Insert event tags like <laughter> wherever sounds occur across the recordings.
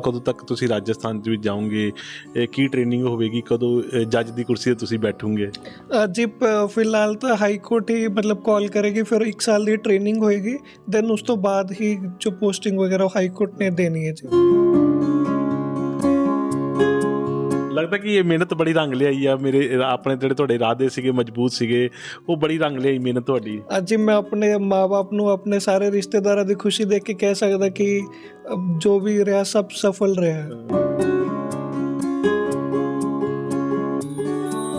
ਕਦੋਂ ਤੱਕ ਤੁਸੀਂ ਰਾਜਸਥਾਨ ਦੇ ਵਿੱਚ ਜਾਓਗੇ? ਕੀ ਟ੍ਰੇਨਿੰਗ ਹੋਵੇਗੀ? ਕਦੋਂ ਜੱਜ ਦੀ ਕੁਰਸੀ ਤੇ ਤੁਸੀਂ ਬੈਠੋਗੇ? ਜੀ ਫਿਲਹਾਲ ਤਾਂ ਹਾਈ ਕੋਰਟ ਹੀ ਮਤਲਬ ਕਾਲ ਕਰੇਗੀ, ਫਿਰ 1 ਸਾਲ ਦੀ ਟ੍ਰੇਨਿੰਗ ਹੋਏਗੀ ਦੈਨ ਉਸ ਤੋਂ ਬਾਅਦ ਹੀ ਜੋ ਪੋਸਟਿੰਗ ਵਗੈਰਾ ਹਾਈ ਕੋਰਟ ਨੇ ਦੇਣੀ ਹੈ ਜੀ। ਲੱਗਦਾ ਕਿ ਇਹ ਮਿਹਨਤ ਬੜੀ ਰੰਗ ਲਿਆਈ ਆ। ਮੇਰੇ ਆਪਣੇ ਜਿਹੜੇ ਤੁਹਾਡੇ ਇਰਾਦੇ ਸੀਗੇ ਮਜ਼ਬੂਤ ਸੀਗੇ ਉਹ ਬੜੀ ਰੰਗ ਲਿਆਈ ਮਿਹਨਤ ਤੁਹਾਡੀ। ਅੱਜ ਮੈਂ ਆਪਣੇ ਮਾਪੇ ਨੂੰ ਆਪਣੇ ਸਾਰੇ ਰਿਸ਼ਤੇਦਾਰਾਂ ਦੀ ਖੁਸ਼ੀ ਦੇਖ ਕੇ ਕਹਿ ਸਕਦਾ ਕਿ ਜੋ ਵੀ ਰਿਹਾ ਸਭ ਸਫਲ ਰਿਹਾ।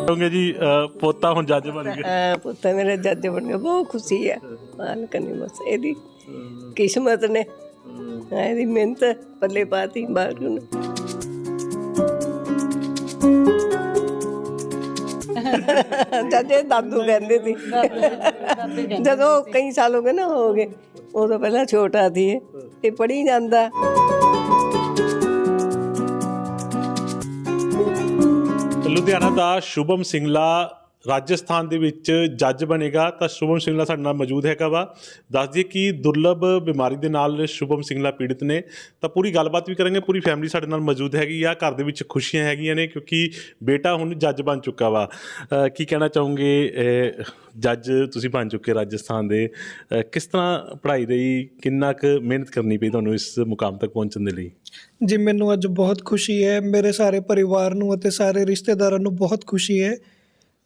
ਕਹੋਗੇ ਜੀ ਪੋਤਾ ਹੁਣ ਜੱਜ ਬਣ ਗਿਆ। ਹਾਂ ਪੁੱਤ ਮੇਰਾ ਜੱਜ ਬਣ ਗਿਆ। ਬਹੁਤ ਖੁਸ਼ੀ ਹੈ ਮਾਲਕ ਨੇ ਬਸ ਇਹਦੀ ਕਿਸਮਤ ਨੇ। ਹਾਂ, ਇਹਦੀ ਮਿਹਨਤ ਪੱਲੇ ਪਾਤੀ ਬਾਹਰ ਨੂੰ। <laughs> ਜੱਜੇ ਦਾਦੂ ਕਹਿੰਦੇ ਸੀ। ਜਦੋਂ ਕਈ ਸਾਲ ਹੋ ਗਏ ਨਾ, ਹੋ ਗਏ। ਉਦੋਂ ਪਹਿਲਾਂ ਛੋਟਾ ਸੀ ਇਹ। ਇਹ ਪੜੀ ਜਾਂਦਾ। ਲੁਧਿਆਣਾ ਦਾ ਸ਼ੁਭਮ ਸਿੰਗਲਾ ਰਾਜਸਥਾਨ ਦੇ ਵਿੱਚ ਜੱਜ ਬਣੇਗਾ ਤਾਂ ਸ਼ੁਭਮ ਸਿੰਗਲਾ ਸਾਡੇ ਨਾਲ ਮੌਜੂਦ ਹੈਗਾ ਵਾ। ਦੱਸ ਦਈਏ ਕਿ ਦੁਰਲਭ ਬਿਮਾਰੀ ਦੇ ਨਾਲ ਸ਼ੁਭਮ ਸਿੰਗਲਾ ਪੀੜਤ ਨੇ। ਤਾਂ ਪੂਰੀ ਗੱਲਬਾਤ ਵੀ ਕਰਾਂਗੇ, ਪੂਰੀ ਫੈਮਿਲੀ ਸਾਡੇ ਨਾਲ ਮੌਜੂਦ ਹੈਗੀ ਆ। ਘਰ ਦੇ ਵਿੱਚ ਖੁਸ਼ੀਆਂ ਹੈਗੀਆਂ ਨੇ ਕਿਉਂਕਿ ਬੇਟਾ ਹੁਣ ਜੱਜ ਬਣ ਚੁੱਕਾ ਵਾ। ਕੀ ਕਹਿਣਾ ਚਾਹੋਗੇ? ਜੱਜ ਤੁਸੀਂ ਬਣ ਚੁੱਕੇ ਰਾਜਸਥਾਨ ਦੇ। ਕਿਸ ਤਰ੍ਹਾਂ ਪੜ੍ਹਾਈ ਰਹੀ? ਕਿੰਨਾ ਕੁ ਮਿਹਨਤ ਕਰਨੀ ਪਈ ਤੁਹਾਨੂੰ ਇਸ ਮੁਕਾਮ ਤੱਕ ਪਹੁੰਚਣ ਦੇ ਲਈ? ਜੀ, ਮੈਨੂੰ ਅੱਜ ਬਹੁਤ ਖੁਸ਼ੀ ਹੈ। ਮੇਰੇ ਸਾਰੇ ਪਰਿਵਾਰ ਨੂੰ ਅਤੇ ਸਾਰੇ ਰਿਸ਼ਤੇਦਾਰਾਂ ਨੂੰ ਬਹੁਤ ਖੁਸ਼ੀ ਹੈ।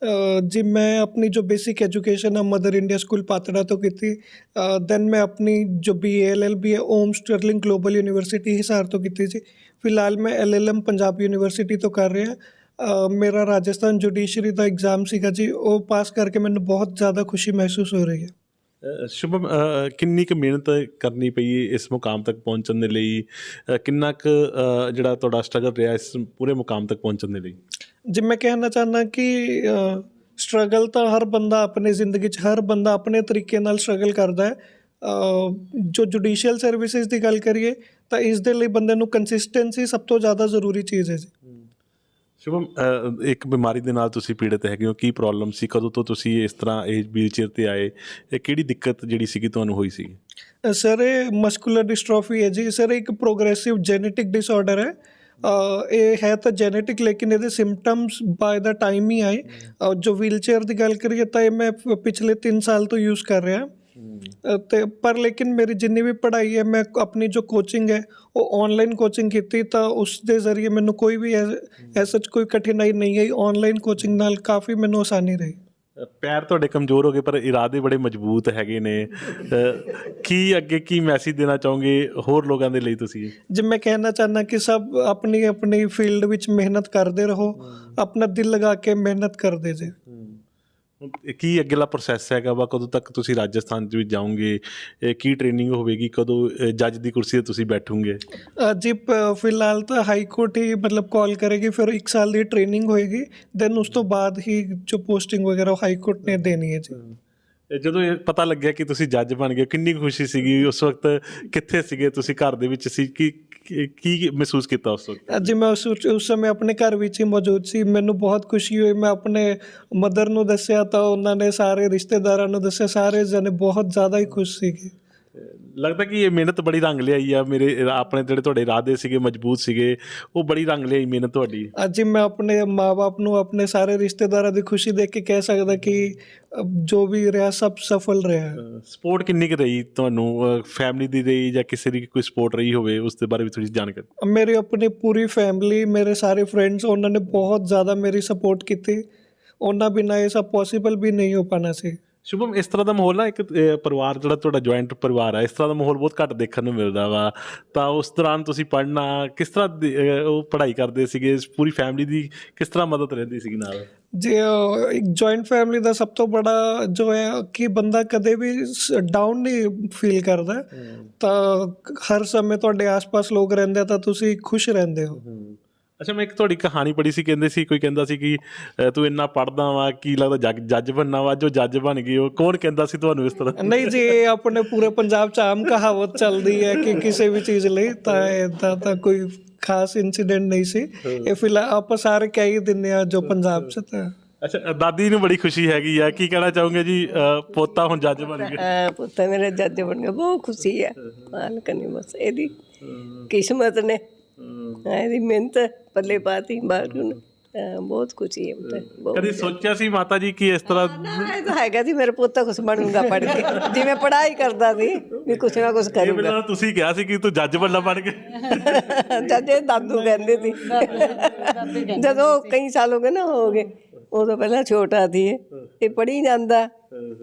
ਅ, ਜੀ ਮੈਂ ਆਪਣੀ ਜੋ ਬੇਸਿਕ ਐਜੂਕੇਸ਼ਨ ਹੈ ਮਦਰ ਇੰਡੀਆ ਸਕੂਲ ਪਾਤੜਾ ਤੋਂ ਕੀਤੀ ਦੈਨ ਮੈਂ ਆਪਣੀ ਜੋ ਬੀ ਐਲ ਐਲ ਬੀ ਹੈ Om sterling global university Hisar ਤੋਂ ਕੀਤੀ ਸੀ। ਫਿਲਹਾਲ ਮੈਂ L L M Punjab university ਤੋਂ ਕਰ ਰਿਹਾ। ਮੇਰਾ ਰਾਜਸਥਾਨ ਜੁਡੀਸ਼ਰੀ ਦਾ ਐਗਜ਼ਾਮ ਸੀਗਾ ਜੀ ਉਹ ਪਾਸ ਕਰਕੇ ਮੈਨੂੰ ਬਹੁਤ ਜ਼ਿਆਦਾ ਖੁਸ਼ੀ ਮਹਿਸੂਸ ਹੋ ਰਹੀ ਹੈ। ਸ਼ੁਭਮ ਕਿੰਨੀ ਕੁ ਮਿਹਨਤ ਕਰਨੀ ਪਈ ਇਸ ਮੁਕਾਮ ਤੱਕ ਪਹੁੰਚਣ ਦੇ ਲਈ? ਕਿੰਨਾ ਕੁ ਜਿਹੜਾ ਤੁਹਾਡਾ ਸਟਰਗਲ ਰਿਹਾ ਇਸ ਪੂਰੇ ਮੁਕਾਮ ਤੱਕ ਪਹੁੰਚਣ ਦੇ ਲਈ? ਜੀ ਮੈਂ ਕਹਿਣਾ ਚਾਹੁੰਦਾ ਕਿ ਸਟਰਗਲ ਤਾਂ ਹਰ ਬੰਦਾ ਆਪਣੀ ਜ਼ਿੰਦਗੀ 'ਚ ਹਰ ਬੰਦਾ ਆਪਣੇ ਤਰੀਕੇ ਨਾਲ ਸਟਰਗਲ ਕਰਦਾ ਹੈ। ਜੋ ਜੁਡੀਸ਼ੀਅਲ ਸਰਵਿਸਿਜ਼ ਦੀ ਗੱਲ ਕਰੀਏ ਤਾਂ ਇਸ ਦੇ ਲਈ ਬੰਦੇ ਨੂੰ ਕੰਸਿਸਟੈਂਸੀ ਸਭ ਤੋਂ ਜ਼ਿਆਦਾ ਜ਼ਰੂਰੀ ਚੀਜ਼ ਹੈ ਜੀ। ਸ਼ੁਭਮ ਇੱਕ ਬਿਮਾਰੀ ਦੇ ਨਾਲ ਤੁਸੀਂ ਪੀੜਤ ਹੈਗੇ ਹੋ ਕੀ ਪ੍ਰੋਬਲਮ ਸੀ? ਕਦੋਂ ਤੋਂ ਤੁਸੀਂ ਇਸ ਤਰ੍ਹਾਂ ਇਹ ਵੀਲਚੇਅਰ ਤੇ ਆਏ? ਇਹ ਕਿਹੜੀ ਦਿੱਕਤ ਜਿਹੜੀ ਸੀਗੀ ਤੁਹਾਨੂੰ ਹੋਈ ਸੀ ਸਰ ਇਹ ਮਸਕੂਲਰ ਡਿਸਟ੍ਰੋਫੀ ਹੈ ਜੀ। ਸਰ ਇੱਕ ਪ੍ਰੋਗਰੈਸਿਵ ਜੈਨੇਟਿਕ ਡਿਸਆਰਡਰ ਹੈ। ਇਹ ਹੈ ਤਾਂ ਜੈਨੇਟਿਕ ਲੇਕਿਨ ਇਹਦੇ ਸਿੰਪਟਮਸ ਬਾਏ ਦਾ ਟਾਈਮ ਹੀ ਆਏ। ਜੋ ਵੀਲਚੇਅਰ ਦੀ ਗੱਲ ਕਰੀਏ ਤਾਂ ਇਹ ਮੈਂ ਪਿਛਲੇ 3 ਸਾਲ ਤੋਂ ਯੂਜ਼ ਕਰ ਰਿਹਾ। ਤੇ ਪਰ ਲੇਕਿਨ ਮੇਰੀ ਜਿੰਨੀ ਵੀ ਪੜ੍ਹਾਈ ਹੈ ਮੈਂ ਆਪਣੀ ਜੋ ਕੋਚਿੰਗ ਹੈ ਉਹ ਆਨਲਾਈਨ ਕੋਚਿੰਗ ਕੀਤੀ ਤਾਂ ਉਸ ਦੇ ਜ਼ਰੀਏ ਮੈਨੂੰ ਕੋਈ ਵੀ ਐਸਾ ਕੋਈ ਕਠਿਨਾਈ ਨਹੀਂ ਆਈ। ਆਨਲਾਈਨ ਕੋਚਿੰਗ ਨਾਲ ਕਾਫੀ ਮੈਨੂੰ ਆਸਾਨੀ ਰਹੀ। ਪੈਰ ਤੁਹਾਡੇ ਕਮਜ਼ੋਰ ਹੋ ਗਏ ਪਰ ਇਰਾਦੇ ਬੜੇ ਮਜ਼ਬੂਤ ਹੈਗੇ ਨੇ। ਕੀ ਅੱਗੇ ਕੀ ਮੈਸੇਜ ਦੇਣਾ ਚਾਹੋਗੇ ਹੋਰ ਲੋਕਾਂ ਦੇ ਲਈ ਤੁਸੀਂ? ਜੇ ਮੈਂ ਕਹਿਣਾ ਚਾਹੁੰਦਾ ਕਿ ਸਭ ਆਪਣੀ ਆਪਣੀ ਫੀਲਡ ਵਿੱਚ ਮਿਹਨਤ ਕਰਦੇ ਰਹੋ ਆਪਣਾ ਦਿਲ ਲਗਾ ਕੇ ਮਿਹਨਤ ਕਰਦੇ ਜੇ। ਕੀ ਅੱਗੇਲਾ ਪ੍ਰੋਸੈਸ ਹੈਗਾ ਵਾ? ਕਦੋਂ ਤੱਕ ਤੁਸੀਂ ਰਾਜਸਥਾਨ ਦੇ ਵਿੱਚ ਜਾਓਗੇ? ਇਹ ਕੀ ਟ੍ਰੇਨਿੰਗ ਹੋਵੇਗੀ? ਕਦੋਂ ਜੱਜ ਦੀ ਕੁਰਸੀ ਤੇ ਤੁਸੀਂ ਬੈਠੋਗੇ? ਜੀ ਫਿਲਹਾਲ ਤਾਂ ਹਾਈ ਕੋਰਟ ਹੀ ਮਤਲਬ ਕਾਲ ਕਰੇਗੀ ਫਿਰ 1 ਸਾਲ ਦੀ ਟ੍ਰੇਨਿੰਗ ਹੋਏਗੀ ਦੈਨ ਉਸ ਤੋਂ ਬਾਅਦ ਹੀ ਜੋ ਪੋਸਟਿੰਗ ਵਗੈਰਾ ਹਾਈ ਕੋਰਟ ਨੇ ਦੇਣੀ ਹੈ ਜੀ। ਜਦੋਂ ਇਹ ਪਤਾ ਲੱਗਿਆ ਕਿ ਤੁਸੀਂ ਜੱਜ ਬਣ ਗਏ, ਕਿੰਨੀ ਖੁਸ਼ੀ ਸੀਗੀ? ਉਸ ਵਕਤ ਕਿੱਥੇ ਸੀਗੇ ਤੁਸੀਂ ਘਰ ਦੇ ਵਿੱਚ ਸੀ? ਕੀ, ਕੀ- ਮਹਿਸੂਸ ਕੀਤਾ ਉਸ ਵਕਤ? ਅੱਜ ਮੈਂ ਉਸ ਉਸ ਸਮੇਂ ਆਪਣੇ ਘਰ ਵਿੱਚ ਹੀ ਮੌਜੂਦ ਸੀ। ਮੈਨੂੰ ਬਹੁਤ ਖੁਸ਼ੀ ਹੋਈ। ਮੈਂ ਆਪਣੇ ਮਦਰ ਨੂੰ ਦੱਸਿਆ ਤਾਂ ਉਹਨਾਂ ਨੇ ਸਾਰੇ ਰਿਸ਼ਤੇਦਾਰਾਂ ਨੂੰ ਦੱਸਿਆ। ਸਾਰੇ ਜਣੇ ਬਹੁਤ ਜ਼ਿਆਦਾ ਹੀ ਖੁਸ਼ ਸੀਗੇ। ਲੱਗਦਾ ਕਿ ਇਹ ਮਿਹਨਤ ਬੜੀ ਰੰਗ ਲਿਆਈ ਆ। ਮੇਰੇ ਆਪਣੇ ਜਿਹੜੇ ਤੁਹਾਡੇ ਇਰਾਦੇ ਸੀਗੇ ਮਜ਼ਬੂਤ ਸੀਗੇ ਉਹ ਬੜੀ ਰੰਗ ਲਿਆਈ ਮਿਹਨਤ ਤੁਹਾਡੀ। ਅੱਜ ਮੈਂ ਆਪਣੇ ਮਾਪੇ ਨੂੰ ਆਪਣੇ ਸਾਰੇ ਰਿਸ਼ਤੇਦਾਰਾਂ ਦੀ ਖੁਸ਼ੀ ਦੇਖ ਕੇ ਕਹਿ ਸਕਦਾ ਕਿ ਜੋ ਵੀ ਰਿਹਾ ਸਭ ਸਫਲ ਰਿਹਾ। ਸਪੋਰਟ ਕਿੰਨੀ ਕੁ ਰਹੀ ਤੁਹਾਨੂੰ? ਫੈਮਿਲੀ ਦੀ ਰਹੀ ਜਾਂ ਕਿਸੇ ਦੀ ਕੋਈ ਸਪੋਰਟ ਰਹੀ ਹੋਵੇ ਉਸ ਦੇ ਬਾਰੇ ਵੀ ਥੋੜੀ ਜਾਣਕਾਰੀ। ਮੇਰੀ ਆਪਣੀ ਪੂਰੀ ਫੈਮਿਲੀ ਮੇਰੇ ਸਾਰੇ ਫਰੈਂਡਸ ਉਹਨਾਂ ਨੇ ਬਹੁਤ ਜ਼ਿਆਦਾ ਮੇਰੀ ਸਪੋਰਟ ਕੀਤੀ। ਉਹਨਾਂ ਬਿਨਾਂ ਇਹ ਸਭ ਪੋਸੀਬਲ ਵੀ ਨਹੀਂ ਹੋ ਪਾਣਾ ਸੀ। ਸ਼ੁਭਮ ਇਸ ਤਰ੍ਹਾਂ ਦਾ ਮਾਹੌਲ ਨਾ ਇੱਕ ਪਰਿਵਾਰ ਜਿਹੜਾ ਤੁਹਾਡਾ ਜੁਆਇੰਟ ਪਰਿਵਾਰ ਆ ਇਸ ਤਰ੍ਹਾਂ ਦਾ ਮਾਹੌਲ ਬਹੁਤ ਘੱਟ ਦੇਖਣ ਨੂੰ ਮਿਲਦਾ ਵਾ। ਤਾਂ ਉਸ ਦੌਰਾਨ ਤੁਸੀਂ ਪੜ੍ਹਨਾ ਕਿਸ ਤਰ੍ਹਾਂ ਉਹ ਪੜ੍ਹਾਈ ਕਰਦੇ ਸੀਗੇ? ਪੂਰੀ ਫੈਮਿਲੀ ਦੀ ਕਿਸ ਤਰ੍ਹਾਂ ਮਦਦ ਰਹਿੰਦੀ ਸੀਗੀ ਨਾਲ? ਜੇ ਇੱਕ ਜੁਆਇੰਟ ਫੈਮਿਲੀ ਦਾ ਸਭ ਤੋਂ ਬੜਾ ਜੋ ਹੈ ਕਿ ਬੰਦਾ ਕਦੇ ਵੀ ਡਾਊਨ ਨਹੀਂ ਫੀਲ ਕਰਦਾ। ਤਾਂ ਹਰ ਸਮੇਂ ਤੁਹਾਡੇ ਆਸ-ਪਾਸ ਲੋਕ ਰਹਿੰਦੇ ਤਾਂ ਤੁਸੀਂ ਖੁਸ਼ ਰਹਿੰਦੇ ਹੋ। ਅੱਛਾ ਮੈਂ ਇੱਕ ਤੁਹਾਡੀ ਕਹਾਣੀ ਪੜ੍ਹੀ ਸੀ ਕਹਿੰਦੇ ਸੀ ਕੋਈ ਕਹਿੰਦਾ ਸੀ ਕਿ ਤੂੰ ਇੰਨਾ ਪੜ੍ਹਦਾ ਵਾ ਕੀ ਲੱਗਦਾ ਜੱਜ ਬਣਨਾ ਵਾ ਜੋ ਜੱਜ ਬਣ ਗਈ ਉਹ ਕੌਣ ਕਹਿੰਦਾ ਸੀ ਤੁਹਾਨੂੰ ਇਸ ਤਰ੍ਹਾਂ? ਨਹੀਂ ਜੀ ਇਹ ਆਪਣੇ ਪੂਰੇ ਪੰਜਾਬ 'ਚ ਆਮ ਕਹਾਵਤ ਚੱਲਦੀ ਹੈ ਕਿ ਕਿਸੇ ਵੀ ਚੀਜ਼ ਲਈ ਤਾਂ ਇਦਾਂ ਤਾਂ ਕੋਈ ਖਾਸ ਇਨਸੀਡੈਂਟ ਨਹੀਂ ਸੀ। ਇਹ ਫਿਲਹਾਲ ਆਪਾਂ ਸਾਰੇ ਕਹਿ ਹੀ ਦਿੰਦੇ ਆ ਜੋ ਪੰਜਾਬ 'ਚ ਤਾਂ। ਅੱਛਾ ਦਾਦੀ ਨੂੰ ਬੜੀ ਖੁਸ਼ੀ ਹੈਗੀ ਆ। ਕੀ ਕਹਿਣਾ ਚਾਹੋਗੇ ਜੀ? ਪੋਤਾ ਹੁਣ ਜੱਜ ਬਣ ਗਿਆ। ਹਾਂ ਪੁੱਤ ਮੇਰਾ ਜੱਜ ਬਣ ਗਿਆ ਬਹੁਤ ਖੁਸ਼ੀ ਹੈ। ਮਾਲਕ ਨੇ ਬਸ ਇਹਦੀ ਕਿਸਮਤ ਨੇ। ਇਹਦੀ ਮਿਹਨਤ ਪੱਲੇ ਪਾਤੀ ਬਾਹਰ ਨੂੰ। ਹਾਂ, ਬਹੁਤ ਖੁਸ਼ੀ ਹੈ ਪੁੱਤ, ਬਹੁਤ ਕਦੀ ਸੋਚਿਆ ਸੀ ਮਾਤਾ ਜੀ ਕਿ ਇਸ ਤਰ੍ਹਾਂ ਨਾ, ਇਹ ਤਾਂ ਹੈਗਾ ਸੀ ਮੇਰੇ ਪੁੱਤ ਕੁਛ ਬਣੂਗਾ ਪੜ ਕੇ। ਜਿਵੇਂ ਪੜ੍ਹਾਈ ਕਰਦਾ ਸੀ ਵੀ ਕੁਛ ਨਾ ਕੁਛ ਇਹ ਕਰੂਗਾ। ਤੁਸੀਂ ਕਿਹਾ ਸੀ ਕਿ ਤੂੰ ਜੱਜ ਬੰਨਾ ਬਣ ਕੇ। ਜਦ ਇਹ ਦਾਦੂ ਕਹਿੰਦੇ ਸੀ। ਜਦੋਂ ਕਈ ਸਾਲ ਹੋ ਗਏ ਨਾ ਹੋ ਗਏ ਉਦੋਂ ਪਹਿਲਾਂ ਛੋਟਾ ਸੀ ਇਹ। ਇਹ ਪੜ੍ਹੀ ਜਾਂਦਾ।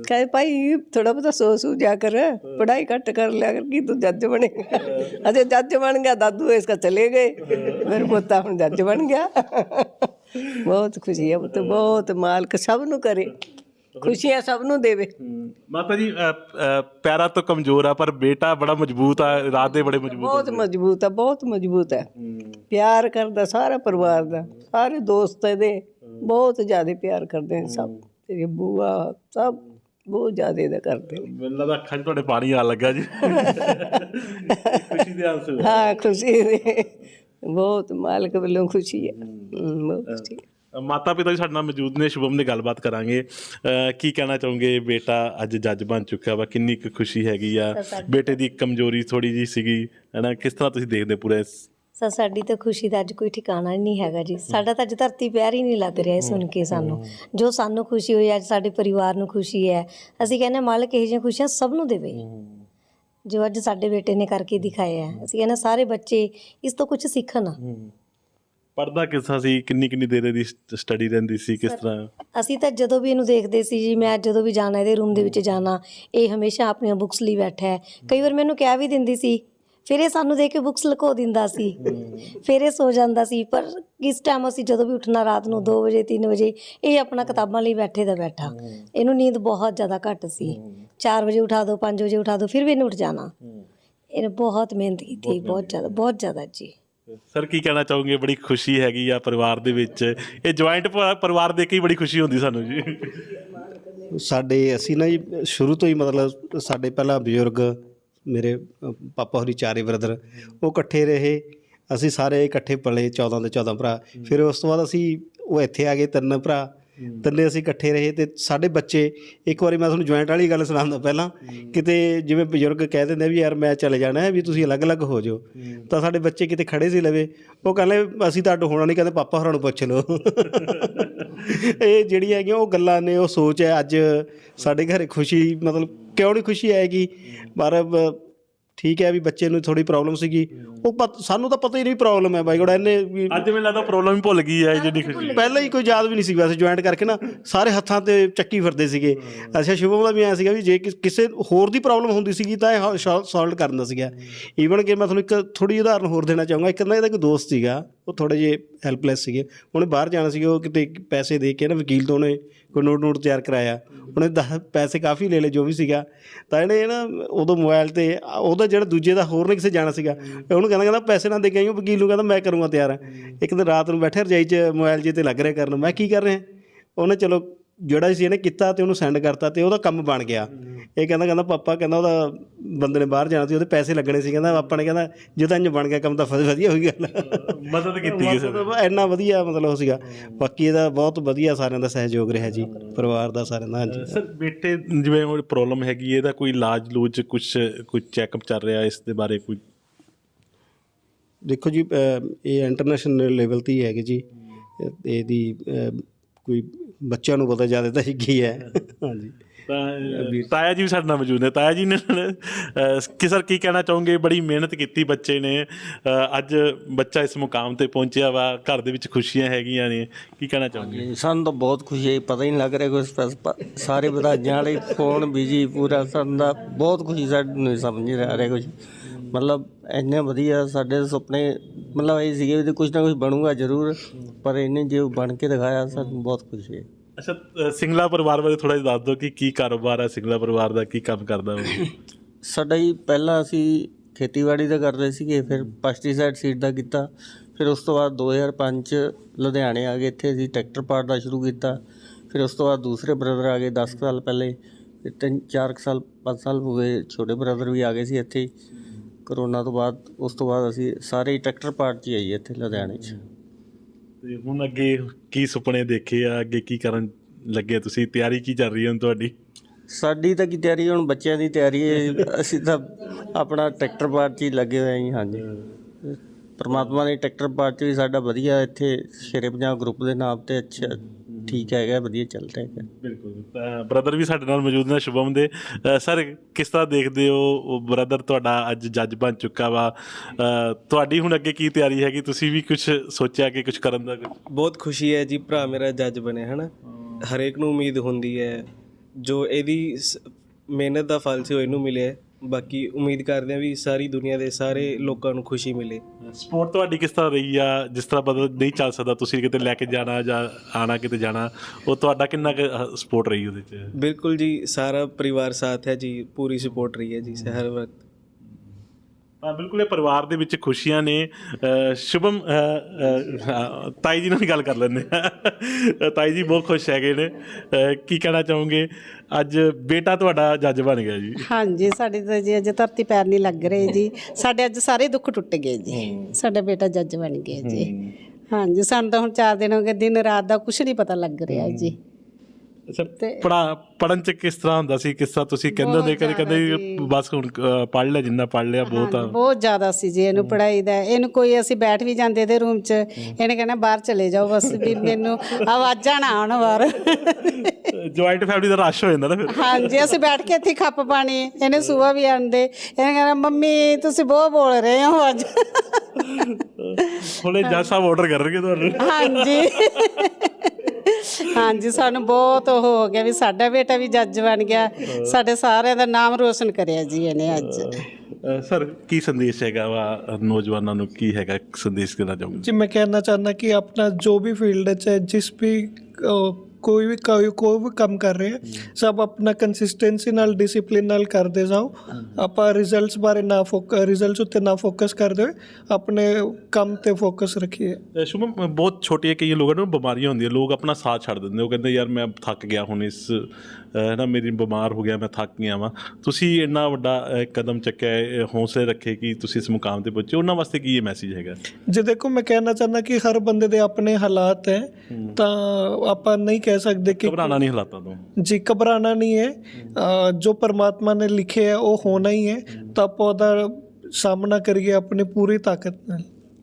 ਕਹੇ ਭਾਈ ਥੋੜਾ ਬਹੁਤਾ ਸੋਚ ਸੂ ਜਾ ਕਰ ਪੜ੍ਹਾਈ ਘੱਟ ਕਰ ਲਿਆ ਕਰ ਕੀ ਤੂੰ ਜੱਜ ਬਣੇਗਾ ਅਜੇ ਜੱਜ ਬਣ ਗਿਆ ਦਾਦੂ ਇਸ ਕਾ ਚਲੇ ਗਏ ਮੇਰੇ ਪੋਤਾ ਹੁਣ ਜੱਜ ਬਣ ਗਿਆ। ਬਹੁਤ ਖੁਸ਼ੀ ਹੈ ਪੁੱਤ ਬਹੁਤ ਮਾਲਕ ਸਭ ਨੂੰ ਕਰੇ ਖੁਸ਼ੀਆਂ ਸਭ ਨੂੰ ਦੇਵੇ। ਮਾਤਾ ਜੀ ਪੈਰਾਂ ਤੋਂ ਕਮਜ਼ੋਰ ਆ ਪਰ ਬੇਟਾ ਬੜਾ ਮਜ਼ਬੂਤ ਆ ਰਾਤ ਦੇ ਬੜੇ ਮਜ਼ਬੂਤ ਬਹੁਤ ਮਜ਼ਬੂਤ ਹੈ ਬਹੁਤ ਮਜ਼ਬੂਤ ਹੈ। ਪਿਆਰ ਕਰਦਾ ਸਾਰਾ ਪਰਿਵਾਰ ਦਾ ਸਾਰੇ ਦੋਸਤ ਇਹਦੇ ਬਹੁਤ ਜ਼ਿਆਦਾ ਪਿਆਰ ਕਰਦੇ ਨੇ ਸਭ। ਤੇਰੀ ਬੂਆ ਸਭ ਬਹੁਤ ਜ਼ਿਆਦਾ ਇਹਦਾ ਕਰਦੇ ਨੇ। ਮੈਨੂੰ ਲੱਗਦਾ ਅੱਖਾਂ 'ਚ ਤੁਹਾਡੇ ਪਾਣੀ ਆਣ ਲੱਗਾ ਜੀ। ਖੁਸ਼ੀ ਦੇ ਆਂਸੂ ਹਾਂ ਖੁਸ਼ੀ ਦੇ। ਬਹੁਤ ਮਾਲਕ ਵੱਲੋਂ ਖੁਸ਼ੀ ਹੈ। ਬਹੁਤ। ਮਾਤਾ ਪਿਤਾ ਜੀ ਸਾਡੇ ਨਾਲ ਮੌਜੂਦ ਨੇ। ਸ਼ੁਭਮ ਦੀ ਗੱਲਬਾਤ ਕਰਾਂਗੇ। ਕੀ ਕਹਿਣਾ ਚਾਹੋਗੇ? ਬੇਟਾ ਅੱਜ ਜੱਜ ਬਣ ਚੁੱਕਾ ਵਾ। ਕਿੰਨੀ ਕੁ ਖੁਸ਼ੀ ਹੈਗੀ ਆ। ਬੇਟੇ ਦੀ ਕਮਜ਼ੋਰੀ ਥੋੜੀ ਜੀ ਸੀਗੀ। ਹੈਨਾ ਕਿਸ ਤਰ੍ਹਾਂ ਤੁਸੀਂ ਦੇਖਦੇ ਪੂਰਾ ਸਰ ਸਾਡੀ ਤਾਂ ਖੁਸ਼ੀ ਦਾ ਅੱਜ ਕੋਈ ਠਿਕਾਣਾ ਹੀ ਨਹੀਂ ਹੈਗਾ ਜੀ। ਸਾਡਾ ਤਾਂ ਅੱਜ ਧਰਤੀ ਪਿਆਰ ਹੀ ਨਹੀਂ ਲੱਗ ਰਿਹਾ ਇਹ ਸੁਣ ਕੇ ਸਾਨੂੰ। ਜੋ ਸਾਨੂੰ ਖੁਸ਼ੀ ਹੋਈ ਅੱਜ ਸਾਡੇ ਪਰਿਵਾਰ ਨੂੰ ਖੁਸ਼ੀ ਹੈ। ਅਸੀਂ ਕਹਿੰਦੇ ਮਾਲਕ ਇਹ ਜਿਹੀਆਂ ਖੁਸ਼ੀਆਂ ਸਭ ਨੂੰ ਦੇਵੇ। ਜੋ ਅੱਜ ਸਾਡੇ ਬੇਟੇ ਨੇ ਕਰਕੇ ਦਿਖਾਇਆ ਹੈ। ਅਸੀਂ ਕਹਿੰਦੇ ਸਾਰੇ ਬੱਚੇ ਇਸ ਤੋਂ ਕੁਝ ਸਿੱਖਣ। ਪੜਦਾ ਕਿਸ ਸੀ? ਕਿੰਨੀ ਕਿੰਨੀ ਦੇਰ ਦੀ ਸਟੱਡੀ ਰਹਿੰਦੀ ਸੀ? ਕਿਸ ਤਰ੍ਹਾਂ? ਅਸੀਂ ਤਾਂ ਜਦੋਂ ਵੀ ਇਹਨੂੰ ਦੇਖਦੇ ਸੀ ਜੀ ਮੈਂ ਜਦੋਂ ਵੀ ਜਾਣਾ ਇਹਦੇ ਰੂਮ ਦੇ ਵਿੱਚ ਜਾਣਾ ਇਹ ਹਮੇਸ਼ਾ ਆਪਣੀਆਂ ਬੁੱਕਸ ਲਈ ਬੈਠਾ ਹੈ। ਕਈ ਵਾਰ ਮੈਨੂੰ ਕਹਿ ਵੀ ਦਿੰਦੀ ਸੀ ਫਿਰ ਇਹ ਸਾਨੂੰ ਦੇਖ ਕੇ ਬੁੱਕਸ ਲੁਕੋ ਦਿੰਦਾ ਸੀ। ਫਿਰ ਇਹ ਸੋ ਜਾਂਦਾ ਸੀ। ਪਰ ਕਿਸ ਟਾਈਮ ਅਸੀਂ ਜਦੋਂ ਵੀ ਉੱਠਣਾ ਰਾਤ ਨੂੰ 2 ਵਜੇ 3 ਵਜੇ ਇਹ ਆਪਣਾ ਕਿਤਾਬਾਂ ਲਈ ਬੈਠੇ ਦਾ ਬੈਠਾ। ਇਹਨੂੰ ਨੀਂਦ ਬਹੁਤ ਜ਼ਿਆਦਾ ਘੱਟ ਸੀ। 4 ਵਜੇ ਉਠਾ ਦਿਓ 5 ਵਜੇ ਉਠਾ ਦਿਓ ਫਿਰ ਵੀ ਇਹਨੂੰ ਉੱਠ ਜਾਣਾ। ਇਹਨੇ ਬਹੁਤ ਮਿਹਨਤ ਕੀਤੀ ਬਹੁਤ ਜ਼ਿਆਦਾ ਬਹੁਤ ਜ਼ਿਆਦਾ ਜੀ। ਸਰ ਕੀ ਕਹਿਣਾ ਚਾਹੋਗੇ? ਬੜੀ ਖੁਸ਼ੀ ਹੈਗੀ ਆ ਪਰਿਵਾਰ ਦੇ ਵਿੱਚ। ਇਹ ਜੁਆਇੰਟ ਪਰਿਵਾਰ ਦੇਖ ਕੇ ਬੜੀ ਖੁਸ਼ੀ ਹੁੰਦੀ ਸਾਨੂੰ ਜੀ। ਸਾਡੇ ਅਸੀਂ ਨਾ ਜੀ ਸ਼ੁਰੂ ਤੋਂ ਹੀ ਮਤਲਬ ਸਾਡੇ ਪਹਿਲਾਂ ਬਜ਼ੁਰਗ ਮੇਰੇ ਪਾਪਾ ਹੋਰੀ ਚਾਰੇ ਬ੍ਰਦਰ ਉਹ ਇਕੱਠੇ ਰਹੇ। ਅਸੀਂ ਸਾਰੇ ਇਕੱਠੇ ਪਲੇ 14 ਦੇ 14 ਭਰਾ। ਫਿਰ ਉਸ ਤੋਂ ਬਾਅਦ ਅਸੀਂ ਉਹ ਇੱਥੇ ਆ ਗਏ ਤਿੰਨ ਭਰਾ। ਤਿੰਨੇ ਅਸੀਂ ਇਕੱਠੇ ਰਹੇ ਤੇ ਸਾਡੇ ਬੱਚੇ ਇੱਕ ਵਾਰੀ ਮੈਂ ਤੁਹਾਨੂੰ ਜੁਆਇੰਟ ਵਾਲੀ ਗੱਲ ਸੁਣਾਉਂਦਾ ਪਹਿਲਾਂ। ਕਿਤੇ ਜਿਵੇਂ ਬਜ਼ੁਰਗ ਕਹਿ ਦਿੰਦੇ ਵੀ ਯਾਰ ਮੈਂ ਚਲੇ ਜਾਣਾ ਵੀ ਤੁਸੀਂ ਅਲੱਗ-ਅਲੱਗ ਹੋ ਜਾਓ। ਤਾਂ ਸਾਡੇ ਬੱਚੇ ਕਿਤੇ ਖੜੇ ਸੀ ਲਵੇ। ਉਹ ਕਹਿੰਦੇ ਅਸੀਂ ਤਾਂ ਅੱਡ ਹੋਣਾ ਨਹੀਂ ਕਹਿੰਦੇ ਪਾਪਾ ਹੋਰਾਂ ਨੂੰ ਪੁੱਛ ਲਓ। <laughs> ਇਹ ਜਿਹੜੀਆਂ ਹੈਗੀਆਂ ਉਹ ਗੱਲਾਂ ਨੇ ਉਹ ਸੋਚ ਹੈ। ਅੱਜ ਸਾਡੇ ਘਰੇ ਖੁਸ਼ੀ ਮਤਲਬ ਕਿਉਂ ਨਹੀਂ ਖੁਸ਼ੀ ਆਏਗੀ? ਪਰ ਠੀਕ ਹੈ ਵੀ ਬੱਚੇ ਨੂੰ ਥੋੜੀ ਪ੍ਰੋਬਲਮ ਸੀਗੀ। ਉਹ ਪਤ- ਸਾਨੂੰ ਤਾਂ ਪਤਾ ਹੀ ਨਹੀਂ ਪ੍ਰੋਬਲਮ ਹੈ ਬਾਈ ਗੋੜਾ ਇਹਨੇ ਵੀ ਅੱਜ ਮੈਨੂੰ ਲੱਗਦਾ ਪ੍ਰੋਬਲਮ ਹੀ ਭੁੱਲ ਗਈ ਹੈ ਜਿਹੜੀ ਖੁਸ਼ੀ। ਪਹਿਲਾਂ ਹੀ ਕੋਈ ਯਾਦ ਵੀ ਨਹੀਂ ਸੀ ਵੈਸੇ ਜੁਆਇੰਟ ਕਰਕੇ ਨਾ ਸਾਰੇ ਹੱਥਾਂ ਤੇ ਚੱਕੀ ਫਿਰਦੇ ਸੀਗੇ। ਅੱਛਾ ਸ਼ੁਭਮ ਦਾ ਵੀ ਐਂ ਸੀਗਾ ਵੀ ਜੇ ਕਿਸ- ਕਿਸੇ ਹੋਰ ਦੀ ਪ੍ਰੋਬਲਮ ਹੁੰਦੀ ਸੀਗੀ ਤਾਂ ਇਹ ਸੋਲਵ ਕਰਨ ਦਾ ਸੀਗਾ। ਈਵਨ ਕਿ ਮੈਂ ਤੁਹਾਨੂੰ ਇੱਕ ਥੋੜੀ ਉਦਾਹਰਨ ਹੋਰ ਦੇਣਾ ਚਾਹੂੰਗਾ। ਇੱਕ ਨਾ ਇਹਦਾ ਇੱਕ ਦੋਸਤ ਸੀਗਾ। ਉਹ ਥੋੜੇ ਜਿਹੇ ਹੈਲਪਲੈਸ ਸੀਗੇ। ਉਹਨੇ ਬਾਹਰ ਜਾਣਾ ਸੀਗਾ ਉਹ ਕਿਤੇ ਪੈਸੇ ਦੇ ਕੇ ਨਾ ਵਕੀਲ ਤੋਂ ਉਹਨੇ ਕੋਈ ਨੋਟ ਨੋਟ ਤਿਆਰ ਕਰਾਇਆ। ਉਹਨੇ ਦਸ ਪੈਸੇ ਕਾਫੀ ਲੈ ਲਏ, ਜੋ ਵੀ ਸੀਗਾ। ਤਾਂ ਇਹਨੇ ਨਾ ਉਦੋਂ ਮੋਬਾਈਲ ਤੇ, ਉਹਦਾ ਜਿਹੜਾ ਦੂਜੇ ਦਾ ਹੋਰ ਨੇ ਕਿਸੇ ਜਾਣਾ ਸੀਗਾ, ਉਹਨੂੰ ਕਹਿੰਦਾ ਕਹਿੰਦਾ ਪੈਸੇ ਨਾ ਦੇ ਕੇ ਆਈਓ ਵਕੀਲ ਨੂੰ, ਕਹਿੰਦਾ ਮੈਂ ਕਰੂੰਗਾ ਤਿਆਰ। ਇੱਕ ਦਿਨ ਰਾਤ ਨੂੰ ਬੈਠੇ ਰਜਾਈ 'ਚ ਮੋਬਾਈਲ ਜੇ ਤੇ ਲੱਗ ਰਿਹਾ ਕਰਨ, ਮੈਂ ਕੀ ਕਰ ਰਿਹਾ? ਉਹਨੇ, ਚਲੋ ਜਿਹੜਾ ਸੀ ਇਹਨੇ ਕੀਤਾ ਤੇ ਉਹਨੂੰ ਸੈਂਡ ਕਰਤਾ ਤੇ ਉਹਦਾ ਕੰਮ ਬਣ ਗਿਆ। ਇਹ ਕਹਿੰਦਾ ਕਹਿੰਦਾ ਪਾਪਾ ਕਹਿੰਦਾ ਉਹਦਾ ਬੰਦੇ ਨੇ ਬਾਹਰ ਜਾਣਾ ਸੀ ਉਹਦੇ ਪੈਸੇ ਲੱਗਣੇ ਸੀ। ਕਹਿੰਦਾ ਪਾਪਾ ਨੇ ਕਹਿੰਦਾ ਜੇ ਤਾਂ ਇੰਜ ਬਣ ਗਿਆ ਕੰਮ ਤਾਂ ਫ- ਵਧੀਆ ਹੋਈ ਗੱਲ। ਮਦਦ ਕੀਤੀ ਕਿਸੇ ਨੇ। ਇੰਨਾ ਵਧੀਆ ਮਤਲਬ ਉਹ ਸੀਗਾ। ਬਾਕੀ ਇਹਦਾ ਬਹੁਤ ਵਧੀਆ ਸਾਰਿਆਂ ਦਾ ਸਹਿਯੋਗ ਰਿਹਾ ਜੀ ਪਰਿਵਾਰ ਦਾ ਸਾਰਿਆਂ ਦਾ ਹਾਂਜੀ। ਸਰ ਬੇਟੇ ਜਿਵੇਂ ਉਹ ਪ੍ਰੋਬਲਮ ਹੈਗੀ ਇਹਦਾ ਕੋਈ ਇਲਾਜ ਲੂਜ ਕੁਝ ਕੋਈ ਚੈੱਕਅਪ ਚੱਲ ਰਿਹਾ ਇਸ ਦੇ ਬਾਰੇ ਕੋਈ? ਦੇਖੋ ਜੀ ਇਹ ਇੰਟਰਨੈਸ਼ਨਲ ਲੈਵਲ ਤੇ ਹੀ ਹੈਗੇ ਜੀ। ਇਹ- ਇਹਦੀ ਕੋਈ ਬੱਚਿਆਂ ਨੂੰ ਪਤਾ ਜ਼ਿਆਦਾ ਤਾਂ ਕੀ ਹੈ। ਹਾਂਜੀ। ਤਾਂ ਤਾਇਆ ਜੀ ਵੀ ਸਾਡੇ ਨਾਲ ਮੌਜੂਦ ਨੇ। ਤਾਇਆ ਜੀ ਨੇ ਕਿ ਸਰ ਕੀ ਕਹਿਣਾ ਚਾਹੋਗੇ? ਬੜੀ ਮਿਹਨਤ ਕੀਤੀ ਬੱਚੇ ਨੇ। ਅੱਜ ਬੱਚਾ ਇਸ ਮੁਕਾਮ ਤੇ ਪਹੁੰਚਿਆ ਵਾ ਘਰ ਦੇ ਵਿੱਚ ਖੁਸ਼ੀਆਂ ਹੈਗੀਆਂ ਨੇ। ਕੀ ਕਹਿਣਾ ਚਾਹੋਗੇ? ਜੀ, ਸਾਨੂੰ ਤਾਂ ਬਹੁਤ ਖੁਸ਼ੀ ਹੈ ਪਤਾ ਹੀ ਨਹੀਂ ਲੱਗ ਰਿਹਾ ਪ- ਸਾਰੇ ਵਧਾਈਆਂ ਵਾਲੇ ਫੋਨ ਬਿਜ਼ੀ ਪੂਰਾ ਸਾਨੂੰ ਤਾਂ ਬਹੁਤ ਖੁਸ਼ੀ ਸਾਨੂੰ ਨਹੀਂ ਸਮਝ ਨਹੀਂ ਆ ਰਿਹਾ ਕੁਝ ਮਤਲਬ ਇੰਨੇ ਵਧੀਆ ਸਾਡੇ ਸੁਪਨੇ ਮਤਲਬ ਇਹ ਸੀਗੇ ਵੀ ਕੁਝ ਨਾ ਕੁਝ ਬਣੂਗਾ ਜ਼ਰੂਰ ਪਰ ਇਹਨੇ ਜੋ ਬਣ ਕੇ ਦਿਖਾਇਆ ਸਾਨੂੰ ਬਹੁਤ ਖੁਸ਼ੀ ਹੈ ਅੱਛਾ ਅ, ਸਿੰਗਲਾ ਪਰਿਵਾਰ ਬਾਰੇ ਥੋੜਾ ਜਿਹਾ ਦੱਸ ਦਿਓ ਕਿ ਕੀ ਕਾਰੋਬਾਰ ਹੈ ਸਿੰਗਲਾ ਪਰਿਵਾਰ ਦਾ ਕੀ ਕੰਮ ਕਰਦਾ ਉਹ? ਸਾਡਾ ਹੀ ਪਹਿਲਾਂ ਅਸੀਂ ਖੇਤੀਬਾੜੀ ਦਾ ਕਰਦੇ ਸੀਗੇ ਫਿਰ ਪੈਸਟੀਸਾਈਡ ਸੀਡ ਦਾ ਕੀਤਾ ਫਿਰ ਉਸ ਤੋਂ ਬਾਅਦ 2005 ਚ ਲੁਧਿਆਣੇ ਆ ਗਏ ਇੱਥੇ ਅਸੀਂ ਟਰੈਕਟਰ ਪਾਰਟ ਦਾ ਸ਼ੁਰੂ ਕੀਤਾ ਫਿਰ ਉਸ ਤੋਂ ਬਾਅਦ ਦੂਸਰੇ ਬ੍ਰਦਰ ਆ ਗਏ 10 ਸਾਲ ਪਹਿਲੇ ਫਿਰ ਤਿੰਨ ਚਾਰ ਕੁ ਸਾਲ 5 ਸਾਲ ਹੋ ਗਏ ਛੋਟੇ ਬ੍ਰਦਰ ਵੀ ਆ ਗਏ ਸੀ ਇੱਥੇ। ਕਰੋਨਾ ਤੋਂ ਬਾਅਦ ਉਸ ਤੋਂ ਬਾਅਦ ਅਸੀਂ ਸਾਰੇ ਟਰੈਕਟਰ ਪਾਰਟ 'ਚ ਹੀ ਆਈ ਇੱਥੇ ਲੁਧਿਆਣੇ 'ਚ। ਤੇ ਹੁਣ ਅੱਗੇ ਕੀ ਸੁਪਨੇ ਦੇਖੇ ਆ? ਅੱਗੇ ਕੀ ਕਰਨ ਲੱਗੇ ਤੁਸੀਂ? ਤਿਆਰੀ ਕੀ ਚੱਲ ਰਹੀ ਹੈ ਹੁਣ ਤੁਹਾਡੀ? ਸਾਡੀ ਤਾਂ ਕੀ ਤਿਆਰੀ ਹੁਣ ਬੱਚਿਆਂ ਦੀ ਤਿਆਰੀ ਹੈ। ਅਸੀਂ ਤਾਂ ਆਪਣਾ ਟਰੈਕਟਰ ਪਾਰਟ 'ਚ ਹੀ ਲੱਗੇ ਹੋਏ ਹਾਂ ਹਾਂਜੀ। ਪਰਮਾਤਮਾ ਨੇ ਟਰੈਕਟਰ ਪਾਰਟ 'ਚ ਵੀ ਸਾਡਾ ਵਧੀਆ ਇੱਥੇ ਸ਼ੇਰੇ ਪੰਜਾਬ ਗਰੁੱਪ ਦੇ ਨਾਮ ਤੇ ਅੱਛਾ ਠੀਕ ਹੈਗਾ ਵਧੀਆ ਚੱਲ ਰਿਹਾ ਹੈਗਾ। ਬਿਲਕੁਲ। ਬ੍ਰਦਰ ਵੀ ਸਾਡੇ ਨਾਲ ਮੌਜੂਦ ਨੇ ਸ਼ੁਭਮ ਦੇ। ਸਰ ਕਿਸ ਤਰ੍ਹਾਂ ਦੇਖਦੇ ਹੋ ਬ੍ਰਦਰ ਤੁਹਾਡਾ ਅੱਜ ਜੱਜ ਬਣ ਚੁੱਕਾ ਵਾ? ਤੁਹਾਡੀ ਹੁਣ ਅੱਗੇ ਕੀ ਤਿਆਰੀ ਹੈਗੀ? ਤੁਸੀਂ ਵੀ ਕੁਝ ਸੋਚਿਆ ਕਿ ਕੁਝ ਕਰਨ ਦਾ? ਬਹੁਤ ਖੁਸ਼ੀ ਹੈ ਜੀ ਭਰਾ ਮੇਰਾ ਜੱਜ ਬਣਿਆ ਹਨਾ? ਹਰੇਕ ਨੂੰ ਉਮੀਦ ਹੁੰਦੀ ਹੈ। ਜੋ ਇਹਦੀ ਮਿਹਨਤ ਦਾ ਫਲ ਸੀ ਉਹ ਇਹਨੂੰ ਮਿਲਿਆ। ਬਾਕੀ ਉਮੀਦ ਕਰਦੇ ਹਾਂ ਵੀ ਸਾਰੀ ਦੁਨੀਆ ਦੇ ਸਾਰੇ ਲੋਕਾਂ ਨੂੰ ਖੁਸ਼ੀ ਮਿਲੇ। ਸਪੋਰਟ ਤੁਹਾਡੀ ਕਿਸ ਤਰ੍ਹਾਂ ਰਹੀ ਆ? ਜਿਸ ਤਰ੍ਹਾਂ ਬਦਲ ਨਹੀਂ ਚੱਲ ਸਕਦਾ ਤੁਸੀਂ ਕਿਤੇ ਲੈ ਕੇ ਜਾਣਾ ਜਾਂ ਆਣਾ ਕਿਤੇ ਜਾਣਾ ਉਹ ਤੁਹਾਡਾ ਕਿੰਨਾ ਕੁ ਸਪੋਰਟ ਰਹੀ ਉਹਦੇ ਚ? ਬਿਲਕੁਲ ਜੀ ਸਾਰਾ ਪਰਿਵਾਰ ਸਾਥ ਹੈ ਜੀ ਪੂਰੀ ਸਪੋਰਟ ਰਹੀ ਹੈ ਜੀ ਹਰ ਵਕਤ। ਬਿਲਕੁਲ ਇਹ ਪਰਿਵਾਰ ਦੇ ਵਿੱਚ ਖੁਸ਼ੀਆਂ ਨੇ। ਸ਼ੁਭਮ ਤਾਈ ਜੀ ਨਾਲ ਗੱਲ ਕਰ ਲੈਂਦੇ ਆ ਤਾਈ ਜੀ ਬਹੁਤ ਖੁਸ਼ ਹੈਗੇ ਨੇ। ਕੀ ਕਹਿਣਾ ਚਾਹੋਗੇ? ਅੱਜ ਬੇਟਾ ਤੁਹਾਡਾ ਜੱਜ ਬਣ ਗਿਆ ਜੀ। ਹਾਂਜੀ ਸਾਡੇ ਤਾਂ ਜੀ ਅਜੇ ਧਰਤੀ ਪੈਰ ਨਹੀਂ ਲੱਗ ਰਹੇ ਜੀ। ਸਾਡੇ ਅੱਜ ਸਾਰੇ ਦੁੱਖ ਟੁੱਟ ਗਏ ਜੀ। ਸਾਡਾ ਬੇਟਾ ਜੱਜ ਬਣ ਗਿਆ ਜੀ। ਹਾਂਜੀ ਸਾਨੂੰ ਤਾਂ ਹੁਣ 4 ਦਿਨ ਹੋ ਗਏ ਦਿਨ ਰਾਤ ਦਾ ਕੁਝ ਨਹੀਂ ਪਤਾ ਲੱਗ ਰਿਹਾ ਜੀ। ਅੱਛਾ ਪੜਾ ਪੜਨ ਚ ਕਿਸ ਤਰ੍ਹਾਂ ਹੁੰਦਾ ਸੀ? ਕਿਸ ਤਰ੍ਹਾਂ ਤੁਸੀਂ ਕਹਿੰਦੇ ਹੁੰਦੇ ਕਦੇ ਕਦੇ ਬਸ ਹੁਣ ਪੜ ਲਿਆ ਜਿੰਨਾ ਪੜ ਲਿਆ ਬਹੁਤ ਆ। ਬਹੁਤ ਜ਼ਿਆਦਾ ਸੀ ਜੀ ਇਹਨੂੰ ਪੜਾਈ ਦਾ। ਇਹਨੂੰ ਕੋਈ ਅਸੀਂ ਬੈਠ ਵੀ ਜਾਂਦੇ ਇਹਦੇ ਰੂਮ 'ਚ ਇਹਨੇ ਕਹਿਣਾ ਬਾਹਰ ਚਲੇ ਜਾਓ ਬਸ ਵੀ ਮੈਨੂੰ ਆਵਾਜ਼ਾਂ ਨਾ ਆਉਣ ਬਾਹਰ। ਜੁਆਇੰਟ ਫੈਮਿਲੀ ਦਾ ਰਸ਼ ਹੋ ਜਾਂਦਾ ਨਾ ਫਿਰ। ਹਾਂਜੀ ਅਸੀਂ ਬੈਠ ਕੇ ਇੱਥੇ ਖੱਪ ਪਾਣੀ। ਇਹਨੇ ਸੂਆ ਵੀ ਆਂਦੇ। ਇਹਨੇ ਕਹਿਣਾ ਮੰਮੀ ਤੁਸੀਂ ਬਹੁਤ ਬੋਲ ਰਹੇ ਹੋ ਅੱਜ। ਹੁਣੇ ਜੱਜ ਸਾਹਿਬ ਆਰਡਰ ਕਰਨਗੇ ਤੁਹਾਨੂੰ। ਹਾਂਜੀ। ਹਾਂਜੀ ਸਾਨੂੰ ਬਹੁਤ ਉਹ ਹੋ ਗਿਆ ਵੀ ਸਾਡਾ ਬੇਟਾ ਵੀ ਜੱਜ ਬਣ ਗਿਆ ਸਾਡੇ ਸਾਰਿਆਂ ਦਾ ਨਾਮ ਰੋਸ਼ਨ ਕਰਿਆ ਜੀ ਇਹਨੇ ਅੱਜ ਅ, ਸਰ ਕੀ ਸੰਦੇਸ਼ ਹੈਗਾ ਵਾ ਨੌਜਵਾਨਾਂ ਨੂੰ ਕੀ ਹੈਗਾ ਸੰਦੇਸ਼ ਦੇਣਾ ਚਾਹੋਗੇ जी मैं कहना चाहना कि अपना जो भी फील्ड है चाहे जिस भी अ, ਕੋਈ ਵੀ ਕੋਈ ਕੋਈ ਵੀ ਕੰਮ ਕਰ ਰਹੇ ਹੈ। ਸਭ ਆਪਣਾ ਕੰਸਿਸਟੈਂਸੀ ਨਾਲ ਡਿਸਪਲਿਨ ਨਾਲ ਕਰਦੇ ਜਾਓ। ਆਪਾਂ ਰਿਜ਼ਲਟਸ ਬਾਰੇ ਨਾ ਫੋਕ ਰਿਜ਼ਲਟਸ ਉੱਤੇ ਨਾ ਫੋਕਸ ਕਰਦੇ ਹੋਏ ਆਪਣੇ ਕੰਮ ਤੇ ਫੋਕਸ ਰੱਖੀਏ। ਸ਼ੁਭਮ ਬਹੁਤ ਛੋਟੀਆਂ ਕਈ ਲੋਕਾਂ ਨੂੰ ਬਿਮਾਰੀਆਂ ਹੁੰਦੀਆਂ ਲੋਕ ਆਪਣਾ ਸਾਥ ਛੱਡ ਦਿੰਦੇ ਉਹ ਕਹਿੰਦੇ ਯਾਰ ਮੈਂ ਥੱਕ ਗਿਆ ਹੁਣ ਇਸ ਹੈ ਨਾ ਮੇਰੀ ਬਿਮਾਰ ਹੋ ਗਿਆ ਮੈਂ ਥੱਕ ਗਿਆ ਵਾਂ। ਤੁਸੀਂ ਇੰਨਾ ਵੱਡਾ ਕਦਮ ਚੱਕਿਆ ਹੌਸਲੇ ਰੱਖੇ ਕਿ ਤੁਸੀਂ ਇਸ ਮੁਕਾਮ ਤੇ ਪਹੁੰਚੇ ਉਹਨਾਂ ਵਾਸਤੇ ਕੀ ਇਹ ਮੈਸੇਜ ਹੈਗਾ? ਜੇ ਦੇਖੋ ਮੈਂ ਕਹਿਣਾ ਚਾਹੁੰਦਾ ਕਿ ਹਰ ਬੰਦੇ ਦੇ ਆਪਣੇ ਹਾਲਾਤ ਹੈ ਤਾਂ ਆਪਾਂ ਨਹੀਂ ਕਹਿ ਸਕਦੇ ਕਿ ਘਬਰਾਣਾ ਨਹੀਂ ਹਾਲਾਤਾਂ ਤੋਂ। ਜੀ ਘਬਰਾਣਾ ਨਹੀਂ ਹੈ। ਜੋ ਪਰਮਾਤਮਾ ਨੇ ਲਿਖਿਆ ਹੈ ਉਹ ਹੋਣਾ ਹੀ ਹੈ। ਤਾਂ ਆਪਾਂ ਉਹਦਾ ਸਾਹਮਣਾ ਕਰੀਏ ਆਪਣੀ ਪੂਰੀ ਤਾਕਤ ਨਾਲ।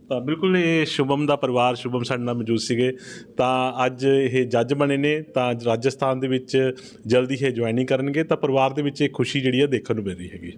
ਤਾਂ ਬਿਲਕੁਲ ਇਹ ਸ਼ੁਭਮ ਦਾ ਪਰਿਵਾਰ ਸ਼ੁਭਮ ਸਾਡੇ ਨਾਲ ਮੌਜੂਦ ਸੀਗੇ। ਤਾਂ ਅੱਜ ਇਹ ਜੱਜ ਬਣੇ ਨੇ ਤਾਂ ਰਾਜਸਥਾਨ ਦੇ ਵਿੱਚ ਜਲਦੀ ਇਹ ਜੁਆਇਨਿੰਗ ਕਰਨਗੇ। ਤਾਂ ਪਰਿਵਾਰ ਦੇ ਵਿੱਚ ਇਹ ਖੁਸ਼ੀ ਜਿਹੜੀ ਹੈ ਦੇਖਣ ਨੂੰ ਮਿਲ ਰਹੀ ਹੈਗੀ।